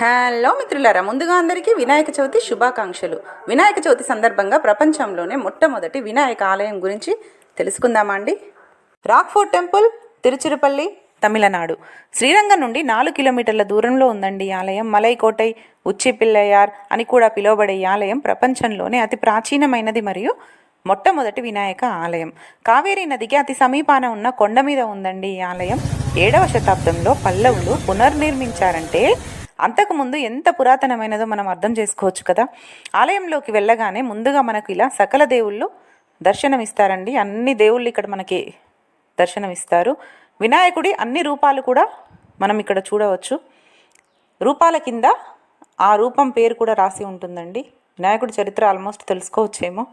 Hello మిత్రులారా ముందుగా అందరికీ వినాయక చవితి శుభాకాంక్షలు. వినాయక చవితి సందర్భంగా ప్రపంచంలోనే మొట్టమొదటి వినాయక ఆలయం గురించి తెలుసుకుందామా అండి? Rock fort temple Tiruchirappalli Tamil Nadu. Srirangam నుండి నాలుగు కిలోమీటర్ల దూరంలో ఉందండి ఈ ఆలయం. మలైకోటై ఉచ్చిపిల్లయార్ అని కూడా పిలువబడే ఈ ఆలయం ప్రపంచంలోనే అతి ప్రాచీనమైనది మరియు మొట్టమొదటి వినాయక ఆలయం. కావేరీ నదికి అతి సమీపాన ఉన్న కొండ మీద ఉందండి ఈ ఆలయం. ఏడవ శతాబ్దంలో పల్లవులు పునర్నిర్మించారంటే అంతకుముందు ఎంత పురాతనమైనదో మనం అర్థం చేసుకోవచ్చు కదా? ఆలయంలోకి వెళ్ళగానే ముందుగా మనకు ఇలా సకల దేవుళ్ళు దర్శనమిస్తారండి. అన్ని దేవుళ్ళు ఇక్కడ మనకి దర్శనమిస్తారు. వినాయకుడి అన్ని రూపాలు కూడా మనం ఇక్కడ చూడవచ్చు. రూపాల కింద ఆ రూపం పేరు కూడా రాసి ఉంటుందండి. వినాయకుడి చరిత్ర ఆల్మోస్ట్ తెలుసుకోవచ్చేమో.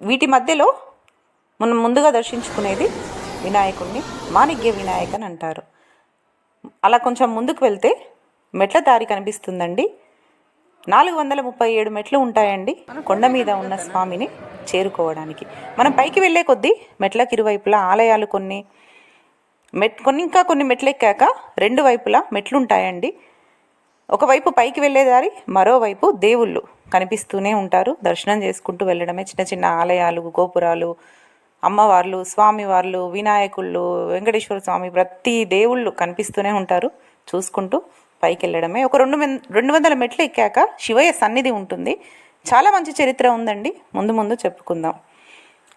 వీటి మధ్యలో మనం ముందుగా దర్శించుకునేది వినాయకుడిని మాణిక్య వినాయక్ అని అంటారు. అలా కొంచెం ముందుకు వెళ్తే మెట్ల దారి కనిపిస్తుందండి. నాలుగు వందల ముప్పై ఏడు మెట్లు ఉంటాయండి కొండ మీద ఉన్న స్వామిని చేరుకోవడానికి. మనం పైకి వెళ్ళే కొద్దీ మెట్లకు ఇరువైపులా ఆలయాలు కొన్ని మెట్ కొన్ని ఇంకా కొన్ని మెట్లు ఎక్కాక రెండు వైపులా మెట్లు ఉంటాయండి ఒకవైపు పైకి వెళ్ళే దారి మరోవైపు దేవుళ్ళు కనిపిస్తూనే ఉంటారు. దర్శనం చేసుకుంటూ వెళ్ళడమే చిన్న చిన్న ఆలయాలు గోపురాలు అమ్మవార్లు స్వామివార్లు వినాయకుళ్ళు వెంకటేశ్వర స్వామి ప్రతి దేవుళ్ళు కనిపిస్తూనే ఉంటారు. చూసుకుంటూ పైకి వెళ్ళడమే ఒక రెండు రెండు వందల మెట్లు ఎక్కాక శివయ్య సన్నిధి ఉంటుంది. చాలా మంచి చరిత్ర ఉందండి. ముందు ముందు చెప్పుకుందాం.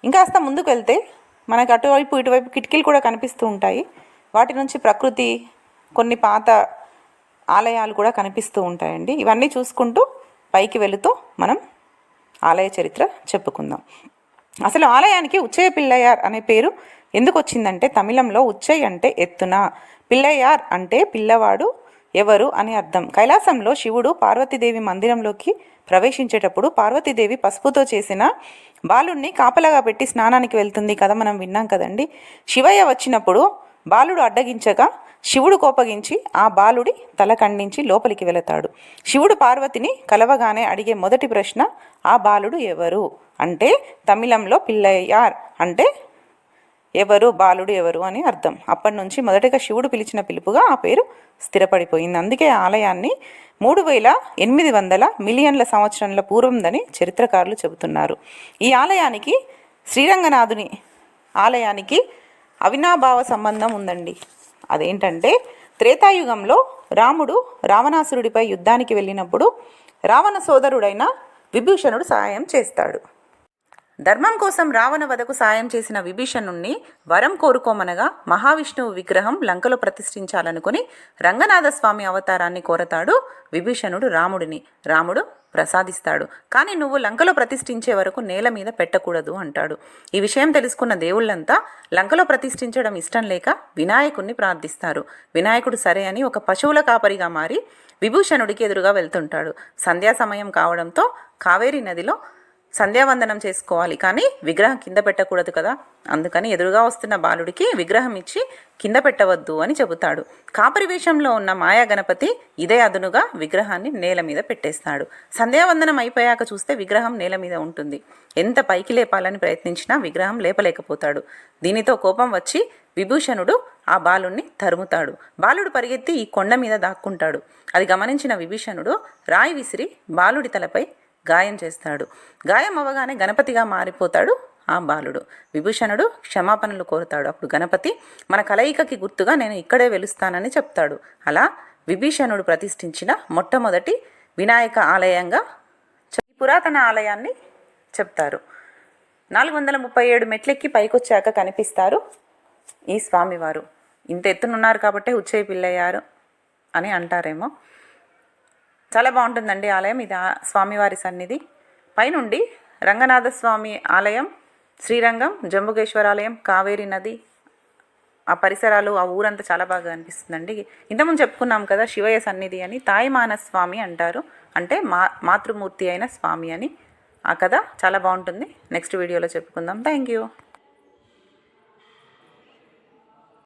ఇంకాస్త ముందుకు వెళ్తే మనకు అటువైపు ఇటువైపు కిటికీలు కూడా కనిపిస్తూ ఉంటాయి. వాటి నుంచి ప్రకృతి కొన్ని పాత ఆలయాలు కూడా కనిపిస్తూ ఉంటాయండి. ఇవన్నీ చూసుకుంటూ పైకి వెళుతూ మనం ఆలయ చరిత్ర చెప్పుకుందాం. అసలు ఆలయానికి ఉచ్చయ్య పిల్లయ్యార్ అనే పేరు ఎందుకు వచ్చిందంటే తమిళంలో ఉచ్చయ్ అంటే ఎత్తున పిల్లయ్యార్ అంటే పిల్లవాడు ఎవరు అని అర్థం. కైలాసంలో శివుడు పార్వతీదేవి మందిరంలోకి ప్రవేశించేటప్పుడు పార్వతీదేవి పసుపుతో చేసిన బాలుడిని కాపలాగా పెట్టి స్నానానికి వెళ్తుంది కదా మనం విన్నాం కదండి. శివయ్య వచ్చినప్పుడు బాలుడు అడ్డగించగా శివుడు కోపగించి ఆ బాలుడి తల ఖండించి లోపలికి వెళతాడు. శివుడు పార్వతిని కలవగానే అడిగే మొదటి ప్రశ్న ఆ బాలుడు ఎవరు? అంటే తమిళంలో పిల్లయ్యార్ అంటే ఎవరు? బాలుడు ఎవరు? అని అర్థం. అప్పటి నుంచి మొదటగా శివుడు పిలిచిన పిలుపుగా ఆ పేరు స్థిరపడిపోయింది. అందుకే ఆలయాన్ని మూడు వేల ఎనిమిది వందల మిలియన్ల సంవత్సరాల పూర్వందని చరిత్రకారులు చెబుతున్నారు. ఈ ఆలయానికి శ్రీరంగనాథుని ఆలయానికి అవినాభావ సంబంధం ఉందండి. అదేంటంటే త్రేతాయుగంలో రాముడు రావణాసురుడిపై యుద్ధానికి వెళ్ళినప్పుడు రావణ సోదరుడైన విభూషణుడు సహాయం చేస్తాడు. ధర్మం కోసం రావణ వధకు సాయం చేసిన విభీషణుణ్ణి వరం కోరుకోమనగా మహావిష్ణువు విగ్రహం లంకలో ప్రతిష్ఠించాలనుకుని రంగనాథస్వామి అవతారాన్ని కోరతాడు విభీషణుడు రాముడిని. రాముడు ప్రసాదిస్తాడు. కానీ నువ్వు లంకలో ప్రతిష్ఠించే వరకు నేల మీద పెట్టకూడదు అంటాడు. ఈ విషయం తెలుసుకున్న దేవుళ్ళంతా లంకలో ప్రతిష్ఠించడం ఇష్టం లేక వినాయకుణ్ణి ప్రార్థిస్తారు. వినాయకుడు సరే అని ఒక పశువుల కాపరిగా మారి విభూషణుడికి ఎదురుగా వెళ్తుంటాడు. సంధ్యా సమయం కావడంతో కావేరీ నదిలో సంధ్యావందనం చేసుకోవాలి. కానీ విగ్రహం కింద పెట్టకూడదు కదా. అందుకని ఎదురుగా వస్తున్న బాలుడికి విగ్రహం ఇచ్చి కింద పెట్టవద్దు అని చెబుతాడు. కాపరి వేషంలో ఉన్న మాయా గణపతి ఇదే అదునుగా విగ్రహాన్ని నేల మీద పెట్టేస్తాడు. సంధ్యావందనం అయిపోయాక చూస్తే విగ్రహం నేల మీద ఉంటుంది. ఎంత పైకి లేపాలని ప్రయత్నించినా విగ్రహం లేపలేకపోతాడు. దీనితో కోపం వచ్చి విభూషణుడు ఆ బాలుణ్ణి తరుముతాడు. బాలుడు పరిగెత్తి ఈ కొండ మీద దాక్కుంటాడు. అది గమనించిన విభీషణుడు రాయి విసిరి బాలుడి తలపై గాయం చేస్తాడు. గాయం అవ్వగానే గణపతిగా మారిపోతాడు ఆ బాలుడు. విభూషణుడు క్షమాపణలు కోరుతాడు. అప్పుడు గణపతి మన కలయికకి గుర్తుగా నేను ఇక్కడే వెలుస్తానని చెప్తాడు. అలా విభీషణుడు ప్రతిష్ఠించిన మొట్టమొదటి వినాయక ఆలయంగా పురాతన ఆలయాన్ని చెప్తారు. నాలుగు వందల ముప్పై ఏడు మెట్లెక్కి పైకొచ్చాక కనిపిస్తారు ఈ స్వామివారు. ఇంత ఎత్తునున్నారు కాబట్టే ఉచ్చయ్య పిల్లయ్యారు అని అంటారేమో. చాలా బాగుంటుందండి ఆలయం. ఇది ఆ స్వామివారి సన్నిధి. పైనుండి రంగనాథ స్వామి ఆలయం శ్రీరంగం జంబుకేశ్వర ఆలయం కావేరి నది ఆ పరిసరాలు ఆ ఊరంతా చాలా బాగా అనిపిస్తుందండి. ఇంతకుముందు చెప్పుకున్నాం కదా శివయ్య సన్నిధి అని తాయిమాన స్వామి అంటారు. అంటే మా మాతృమూర్తి అయిన స్వామి అని. ఆ కథ చాలా బాగుంటుంది. నెక్స్ట్ వీడియోలో చెప్పుకుందాం. Thank you.